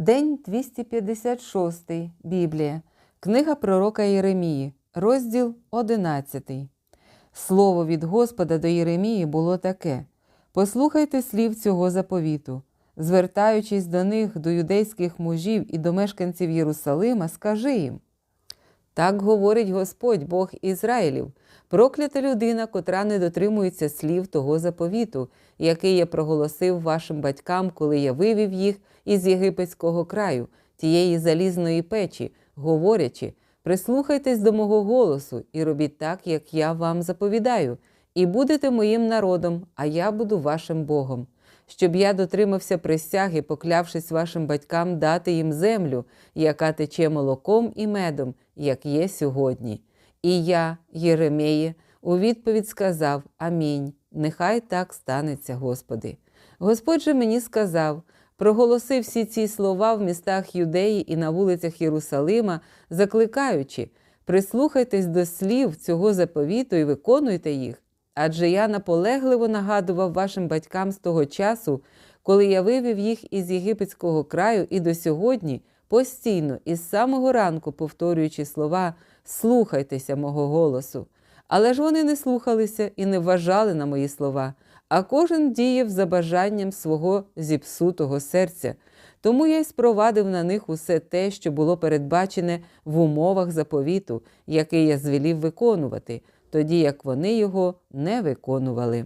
День 256. Біблія. Книга пророка Єремії, розділ 11. Слово від Господа до Єремії було таке: Послухайте слів цього заповіту. Звертаючись до них, до юдейських мужів і до мешканців Єрусалима, скажи їм. Так говорить Господь Бог Ізраїлів, проклята людина, котра не дотримується слів того заповіту, який я проголосив вашим батькам, коли я вивів їх із єгипетського краю, тієї залізної печі, говорячи: прислухайтесь до мого голосу і робіть так, як я вам заповідаю, і будете моїм народом, а я буду вашим Богом. Щоб я дотримався присяги, поклявшись вашим батькам дати їм землю, яка тече молоком і медом, як є сьогодні. І я, Єремеє, у відповідь сказав Амінь. Нехай так станеться, Господи. Господь же мені сказав: проголоси всі ці слова в містах Юдеї і на вулицях Єрусалима, закликаючи, прислухайтесь до слів цього заповіту і виконуйте їх. Адже я наполегливо нагадував вашим батькам з того часу, коли я вивів їх із єгипетського краю і до сьогодні постійно, із самого ранку повторюючи слова Слухайтеся мого голосу. Але ж вони не слухалися і не вважали на мої слова, а кожен діяв за бажанням свого зіпсутого серця. Тому я й спровадив на них усе те, що було передбачене в умовах заповіту, який я звелів виконувати, тоді як вони його не виконували.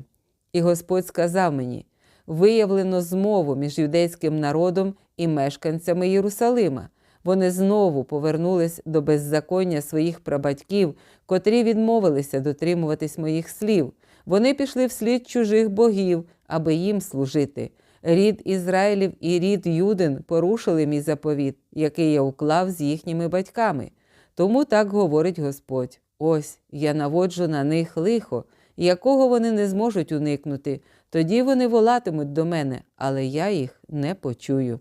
І Господь сказав мені: виявлено змову між юдейським народом і мешканцями Єрусалима. Вони знову повернулись до беззаконня своїх прабатьків, котрі відмовилися дотримуватись моїх слів. Вони пішли вслід чужих богів, аби їм служити. Рід Ізраїлів і рід Юдин порушили мій заповіт, який я уклав з їхніми батьками. Тому так говорить Господь: ось я наводжу на них лихо, якого вони не зможуть уникнути. Тоді вони волатимуть до мене, але я їх не почую.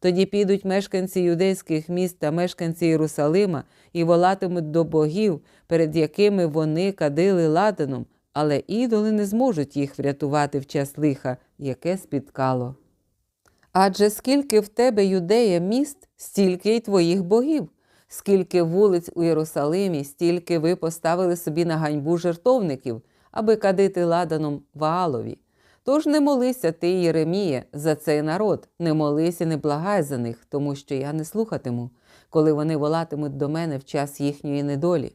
Тоді підуть мешканці юдейських міст та мешканці Єрусалима і волатимуть до богів, перед якими вони кадили ладаном, але ідоли не зможуть їх врятувати в час лиха, яке спіткало. Адже скільки в тебе, юдея, міст, стільки й твоїх богів, скільки вулиць у Єрусалимі, стільки ви поставили собі на ганьбу жертовників, аби кадити ладаном Ваалові. Тож не молися ти, Єреміє, за цей народ, не молись і не благай за них, тому що я не слухатиму, коли вони волатимуть до мене в час їхньої недолі.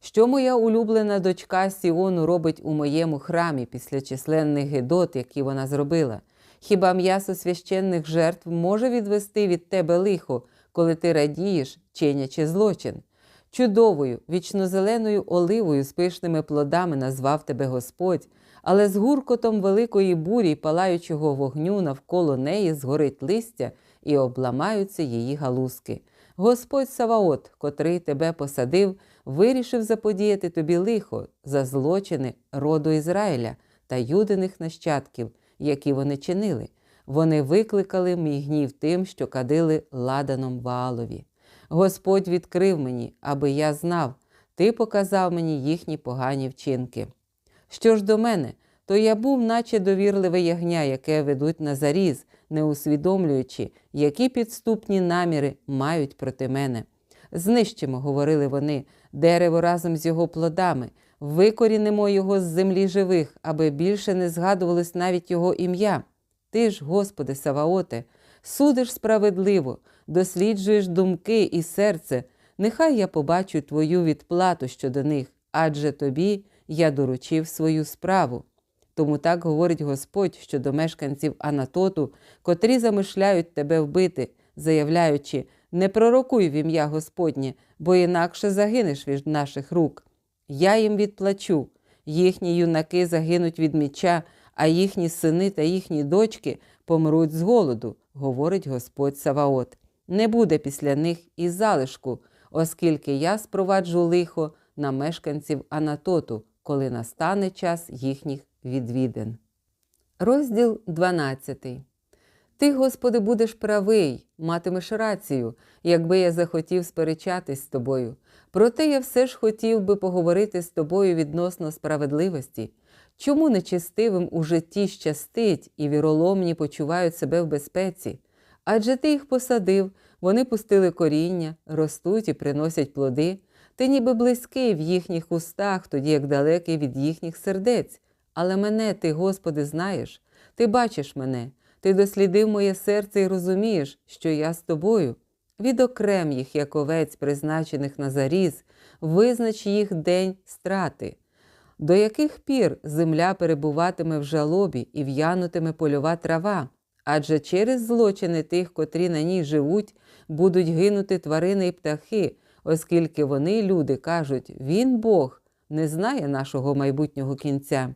Що моя улюблена дочка Сіону робить у моєму храмі після численних гидот, які вона зробила? Хіба м'ясо священних жертв може відвести від тебе лихо, коли ти радієш, чинячи злочин? Чудовою, вічнозеленою оливою з пишними плодами назвав тебе Господь, але з гуркотом великої бурі палаючого вогню навколо неї згорить листя і обламаються її галузки. Господь Саваот, котрий тебе посадив, вирішив заподіяти тобі лихо за злочини роду Ізраїля та юдиних нащадків, які вони чинили. Вони викликали мій гнів тим, що кадили ладаном Ваалові. Господь відкрив мені, аби я знав, ти показав мені їхні погані вчинки. Що ж до мене, то я був, наче довірливе ягня, яке ведуть на заріз, не усвідомлюючи, які підступні наміри мають проти мене. Знищимо, говорили вони, дерево разом з його плодами, викорінимо його з землі живих, аби більше не згадувалось навіть його ім'я. Ти ж, Господи, Саваоте, судиш справедливо, досліджуєш думки і серце. Нехай я побачу твою відплату щодо них, адже тобі я доручив свою справу. Тому так говорить Господь щодо мешканців Анатоту, котрі замишляють тебе вбити, заявляючи, не пророкуй в ім'я Господнє, бо інакше загинеш від наших рук. Я їм відплачу, їхні юнаки загинуть від меча, а їхні сини та їхні дочки помруть з голоду, говорить Господь Саваот. Не буде після них і залишку, оскільки я спроваджу лихо на мешканців Анатоту, коли настане час їхніх відвідин. Розділ 12. Ти, Господи, будеш правий, матимеш рацію, якби я захотів сперечатись з тобою. Проте я все ж хотів би поговорити з тобою відносно справедливості. Чому нечестивим у житті щастить і віроломні почувають себе в безпеці? Адже ти їх посадив, вони пустили коріння, ростуть і приносять плоди. Ти ніби близький в їхніх устах, тоді як далекий від їхніх сердець. Але мене ти, Господи, знаєш, ти бачиш мене, ти дослідив моє серце і розумієш, що я з тобою. Відокрем їх, як овець, призначених на заріз, визнач їх день страти. До яких пір земля перебуватиме в жалобі і в'янутиме польова трава? Адже через злочини тих, котрі на ній живуть, будуть гинути тварини і птахи, оскільки вони, люди, кажуть, він Бог, не знає нашого майбутнього кінця.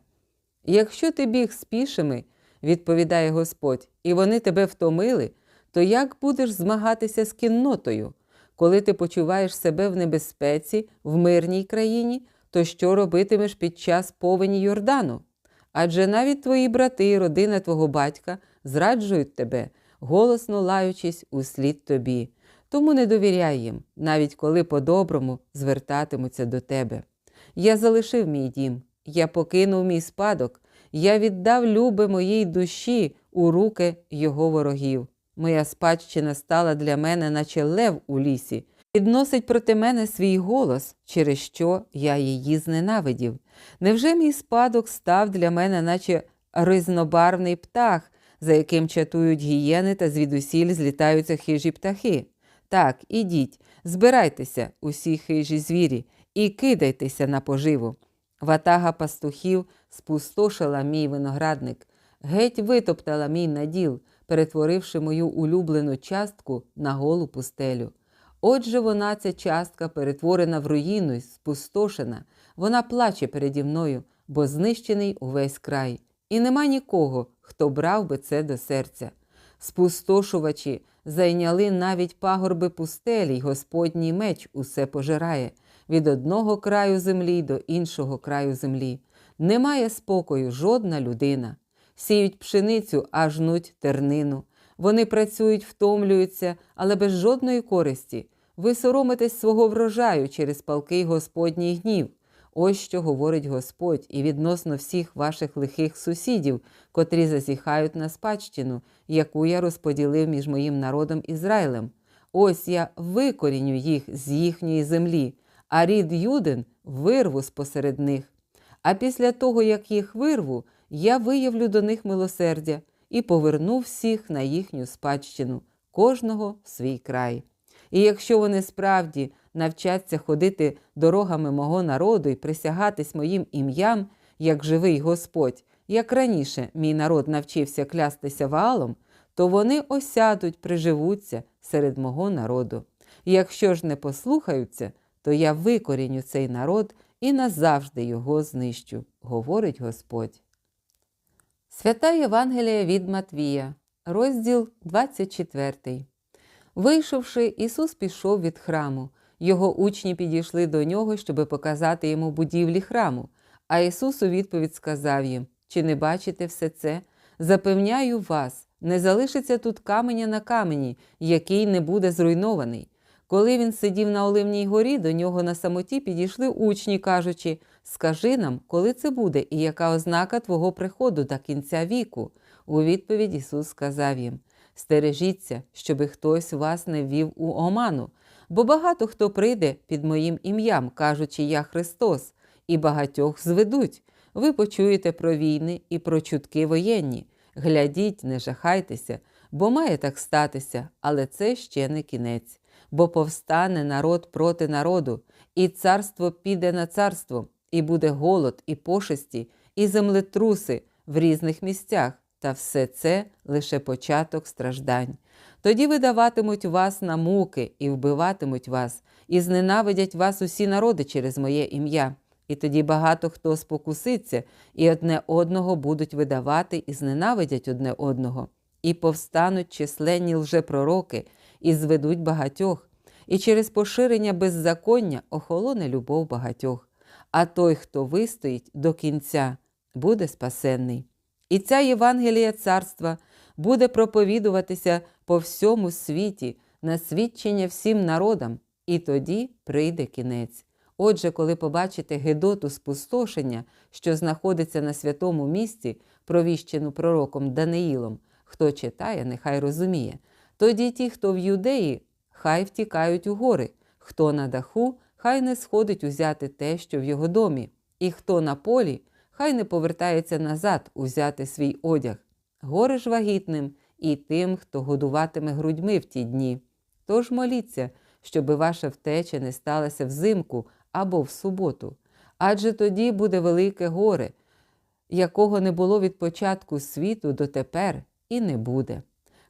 Якщо ти біг з пішими, відповідає Господь, і вони тебе втомили, то як будеш змагатися з кіннотою? Коли ти почуваєш себе в небезпеці в мирній країні, то що робитимеш під час повені Йордану? Адже навіть твої брати і родина твого батька зраджують тебе, голосно лаючись услід тобі. Тому не довіряй їм, навіть коли по-доброму звертатимуться до тебе. Я залишив мій дім, я покинув мій спадок, я віддав люби моїй душі у руки його ворогів. Моя спадщина стала для мене, наче лев у лісі, підносить проти мене свій голос, через що я її зненавидів. Невже мій спадок став для мене, наче ризнобарвний птах, за яким чатують гієни та звідусіль злітаються хижі птахи? Так, ідіть, збирайтеся, усі хижі звірі, і кидайтеся на поживу. Ватага пастухів спустошила мій виноградник, геть витоптала мій наділ, перетворивши мою улюблену частку на голу пустелю. Отже, вона, ця частка, перетворена в руїну й спустошена, вона плаче переді мною, бо знищений увесь край. І нема нікого, хто брав би це до серця. Спустошувачі зайняли навіть пагорби пустелі, й Господній меч усе пожирає від одного краю землі до іншого краю землі. Немає спокою жодна людина. Сіють пшеницю, а жнуть тернину. Вони працюють, втомлюються, але без жодної користі. Ви соромитесь свого врожаю через палкий Господній гнів. Ось що говорить Господь і відносно всіх ваших лихих сусідів, котрі зазіхають на спадщину, яку я розподілив між моїм народом Ізраїлем. Ось я викоріню їх з їхньої землі, а рід Юдин вирву спосеред них. А після того, як їх вирву, я виявлю до них милосердя і поверну всіх на їхню спадщину, кожного в свій край. І якщо вони справді навчаться ходити дорогами мого народу і присягатись моїм ім'ям, як живий Господь, як раніше мій народ навчився клястися валом, то вони осядуть, приживуться серед мого народу. Якщо ж не послухаються, то я викоріню цей народ і назавжди його знищу, говорить Господь. Свята Євангелія від Матвія, розділ 24. Вийшовши, Ісус пішов від храму. Його учні підійшли до нього, щоби показати йому будівлі храму. А Ісус у відповідь сказав їм: Чи не бачите все це? Запевняю вас, не залишиться тут каменя на камені, який не буде зруйнований. Коли він сидів на Оливній горі, до нього на самоті підійшли учні, кажучи: Скажи нам, коли це буде, і яка ознака Твого приходу до кінця віку? У відповідь Ісус сказав їм: Стережіться, щоби хтось вас не ввів у оману, бо багато хто прийде під моїм ім'ям, кажучи, Я Христос, і багатьох зведуть. Ви почуєте про війни і про чутки воєнні. Глядіть, не жахайтеся, бо має так статися, але це ще не кінець. Бо повстане народ проти народу, і царство піде на царство, і буде голод, і пошесті, і землетруси в різних місцях, та все це лише початок страждань. Тоді видаватимуть вас на муки і вбиватимуть вас, і зненавидять вас усі народи через моє ім'я. І тоді багато хто спокуситься, і одне одного будуть видавати і зненавидять одне одного, і повстануть численні лжепророки, і зведуть багатьох, і через поширення беззаконня охолоне любов багатьох. А той, хто вистоїть до кінця, буде спасенний. І ця Євангелія царства буде проповідуватися по всьому світі на свідчення всім народам, і тоді прийде кінець. Отже, коли побачите Гедоту спустошення, що знаходиться на святому місці, провіщену пророком Даниїлом, хто читає, нехай розуміє. Тоді ті, хто в юдеї, хай втікають у гори, хто на даху, хай не сходить узяти те, що в його домі, і хто на полі, хай не повертається назад узяти свій одяг. Горе ж вагітним і тим, хто годуватиме грудьми в ті дні. Тож моліться, щоби ваша втеча не сталася взимку або в суботу, адже тоді буде велике горе, якого не було від початку світу дотепер і не буде.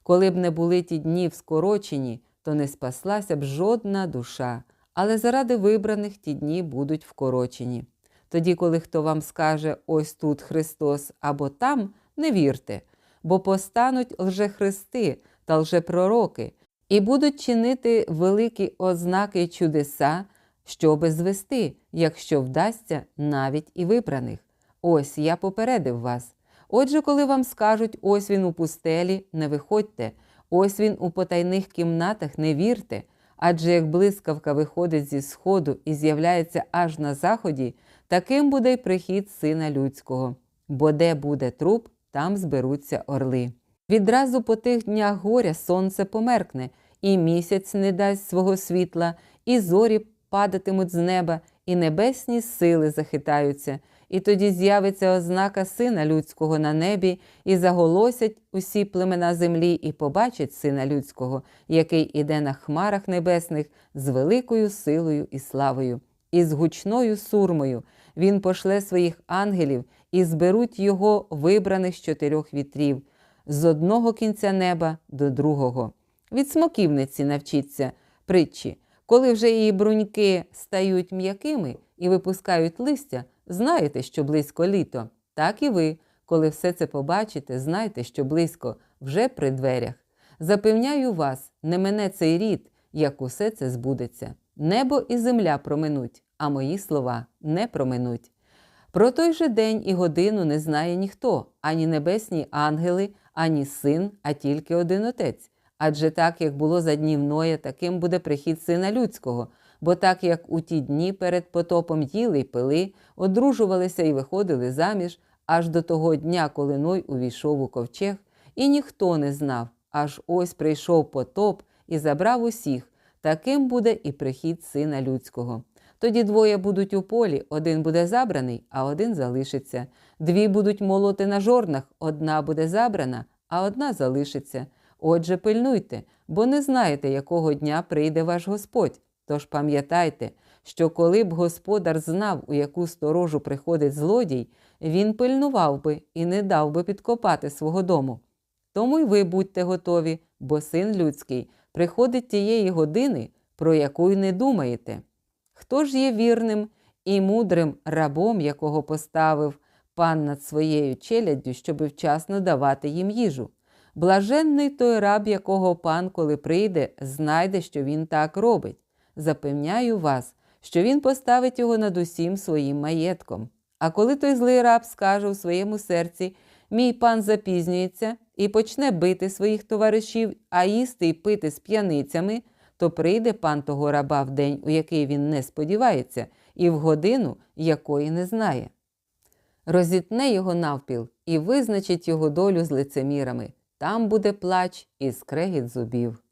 Коли б не були ті дні вскорочені, то не спаслася б жодна душа, але заради вибраних ті дні будуть вкорочені. Тоді, коли хто вам скаже ось тут Христос або там, не вірте, бо постануть лжехристи та лжепророки, і будуть чинити великі ознаки й чудеса, щоби звести, якщо вдасться навіть і вибраних. Ось я попередив вас. Отже, коли вам скажуть, ось він у пустелі, не виходьте, ось він у потайних кімнатах, не вірте, адже як блискавка виходить зі сходу і з'являється аж на заході, таким буде й прихід сина людського. Бо де буде труп, там зберуться орли. Відразу по тих днях горя сонце померкне, і місяць не дасть свого світла, і зорі падатимуть з неба, і небесні сили захитаються, і тоді з'явиться ознака сина людського на небі, і заголосять усі племена землі, і побачать сина людського, який іде на хмарах небесних з великою силою і славою, і з гучною сурмою. Він пошле своїх ангелів і зберуть його вибраних з чотирьох вітрів, з одного кінця неба до другого. Від смоківниці навчіться притчі. Коли вже її бруньки стають м'якими і випускають листя, знаєте, що близько літо. Так і ви, коли все це побачите, знайте, що близько вже при дверях. Запевняю вас, не мене цей рід, як усе це збудеться. Небо і земля проминуть, а мої слова не проминуть. Про той же день і годину не знає ніхто, ані небесні ангели, ані син, а тільки один отець. Адже так, як було за днів Ноя, таким буде прихід сина людського, бо так як у ті дні перед потопом їли й пили, одружувалися і виходили заміж, аж до того дня, коли Ной увійшов у ковчег, і ніхто не знав, аж ось прийшов потоп і забрав усіх, таким буде і прихід сина людського. Тоді двоє будуть у полі, один буде забраний, а один залишиться. Дві будуть молоти на жорнах, одна буде забрана, а одна залишиться. Отже, пильнуйте, бо не знаєте, якого дня прийде ваш Господь. Тож пам'ятайте, що коли б господар знав, у яку сторожу приходить злодій, він пильнував би і не дав би підкопати свого дому. Тому й ви будьте готові, бо син людський приходить тієї години, про яку й не думаєте. Хто ж є вірним і мудрим рабом, якого поставив пан над своєю челяддю, щоби вчасно давати їм їжу? Блаженний той раб, якого пан, коли прийде, знайде, що він так робить. Запевняю вас, що він поставить його над усім своїм маєтком. А коли той злий раб скаже у своєму серці, мій пан запізнюється і почне бити своїх товаришів, а їсти й пити з п'яницями, то прийде пан того раба в день, у який він не сподівається, і в годину, якої не знає. Розітне його навпіл і визначить його долю з лицемірами. Там буде плач і скрегіт зубів.